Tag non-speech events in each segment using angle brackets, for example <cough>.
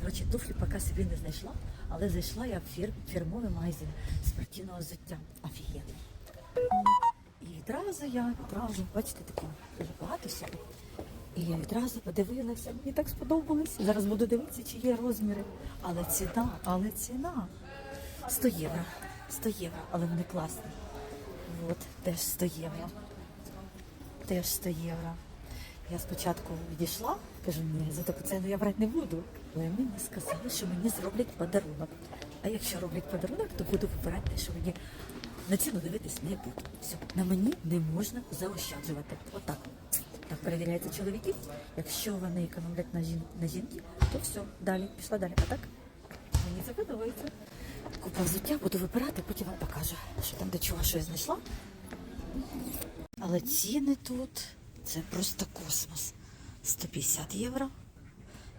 Коротше, туфлі поки собі не знайшла, але зайшла я в фір, фірмовий магазин спортивного взуття. Офігенно. І відразу я відразу, бачите, таке дуже багато всього. І я відразу подивилася, мені так сподобалось. Зараз буду дивитися, чи є розміри. Але ціна, але ціна. 100 євро. 100 євро, але вони класні. От, теж 100 євро. Теж 100 євро. Я спочатку відійшла, кажу, ні, за таку ціну я брати не буду. Але мені сказали, що мені зроблять подарунок. А якщо роблять подарунок, то буду вибирати що мені на ціну дивитись не буду. Все, на мені не можна заощаджувати. Отак. Так перевіряється чоловіків. Якщо вони економлять на, жін... на жінки, то все, далі, пішла далі. А так мені це подобається. Купа взуття буду вибирати, потім вам покажу, що там до чого, що я знайшла. Але ціни тут це просто космос. 150 євро.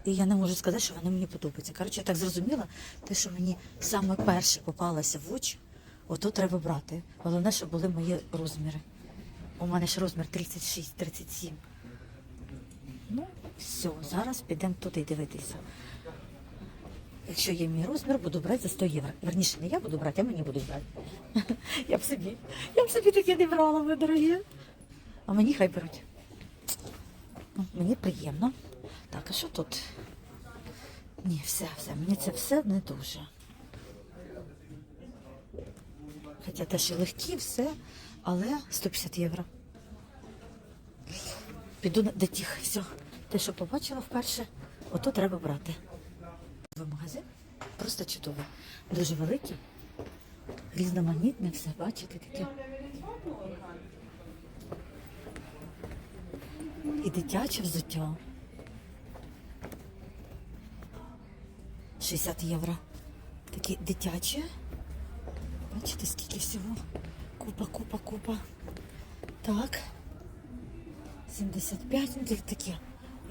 І я не можу сказати, що вони мені подобаються. Коротше, я так зрозуміла, те, що мені саме перше попалося в очі, ото треба брати. Головне, щоб були мої розміри. У мене ж розмір 36-37. Ну, все, зараз підемо туди дивитися. Якщо є мій розмір, буду брати за 100 євро. Верніше, не я буду брати, а мені будуть брати. <laughs> Я б собі, я б собі таке не брала, ви дорогі. А мені хай беруть. Ну, Мені приємно. Так, а що тут? Ні, все, все. Мені це все не дуже. Хоча теж і легкі, все, але 150 євро. Піду до тих, все. Те, що побачила вперше, ото треба брати. Магазин просто чудовий. Дуже великий, різноманітне все, бачите таке. І дитяче взуття. 60 євро. Такі дитячі. Бачите, скільки всього. Купа, купа, купа. Так. 75, ну такі.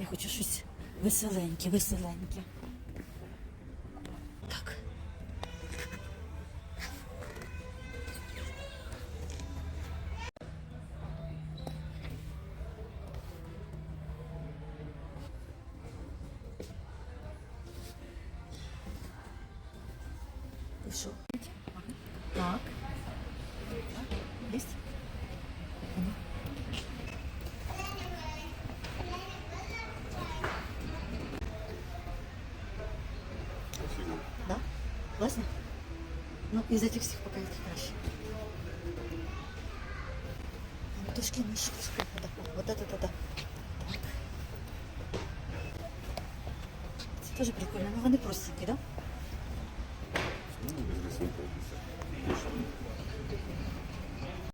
Я хочу щось веселеньке, веселеньке. Пишу. Так. Есть? Да? Классно? Ну, из этих всех пока это краще. Ну, Тушки, мышки. Да, Вот это, да, да. Так. Це теж прикольно. Ну, вони простенькі, да? secret.